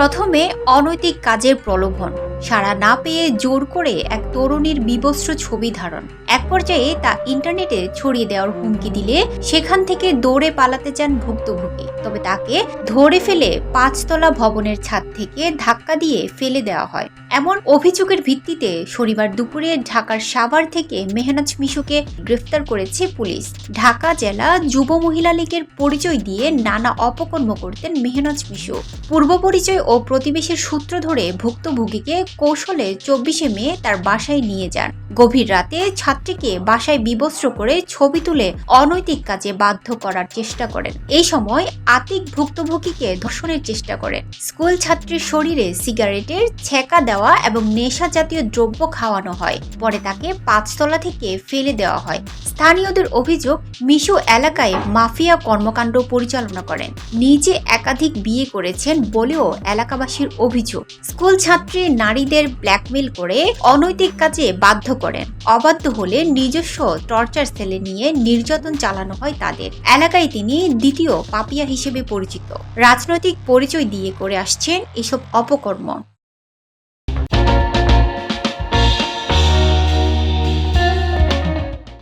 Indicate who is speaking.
Speaker 1: প্রথমে অনৈতিক কাজের প্রলোভন, সাড়া না পেয়ে জোর করে এক তরুণীর বিবস্ত্র ছবি ধারণ। এক পর্যায়ে তা ইন্টারনেটে ছড়িয়ে দেওয়ার হুমকি দিলে সেখান থেকে দৌড়ে পালাতে চান ভুক্তভোগী। তবে তাকে ধরে ফেলে পাঁচতলা ভবনের ছাদ থেকে ধাক্কা দিয়ে ফেলে দেওয়া হয়। এমন অভিযোগের ভিত্তিতে শনিবার দুপুরে ঢাকার সাভার থেকে মেহনাজ মিশুকে গ্রেফতার করেছে পুলিশ। ঢাকা জেলা যুব মহিলা লীগের পরিচয় দিয়ে নানা অপকর্ম করতেন মেহনাজ মিশু। পূর্ব পরিচয় প্রতিবেশীর সূত্র ধরে ভুক্তভোগীকে কৌশলে চব্বিশে মে তার বাসায় নিয়ে যান। গভীর রাতে ছাত্রীকে বাসায় বিবস্ত্র করে ছবি তুলে অনৈতিক কাজে বাধ্য করার চেষ্টা করেন। এই সময় আতিক ভুক্তভোগীকে ধর্ষণের চেষ্টা করেন। স্কুল ছাত্রীর শরীরে সিগারেটের ছেঁকা দেওয়া এবং নেশা জাতীয় দ্রব্য খাওয়ানো হয়। পরে তাকে পাঁচতলা থেকে ফেলে দেওয়া হয়। স্থানীয়দের অভিযোগ, মিশো এলাকায় মাফিয়া কর্মকাণ্ড পরিচালনা করেন। নিজে একাধিক বিয়ে করেছেন বলেও এলাকাবাসীর অভিযোগ। স্কুল ছাত্রী নারীদের ব্ল্যাকমেল করে অনৈতিক কাজে বাধ্য করেন। অবাধ্য হলে নিজস্ব টর্চার সেলে নিয়ে নির্যাতন চালানো হয় তাদের। এলাকায় তিনি দ্বিতীয় পাপিয়া হিসেবে পরিচিত। রাজনৈতিক পরিচয় দিয়ে করে আসছেন এসব অপকর্ম।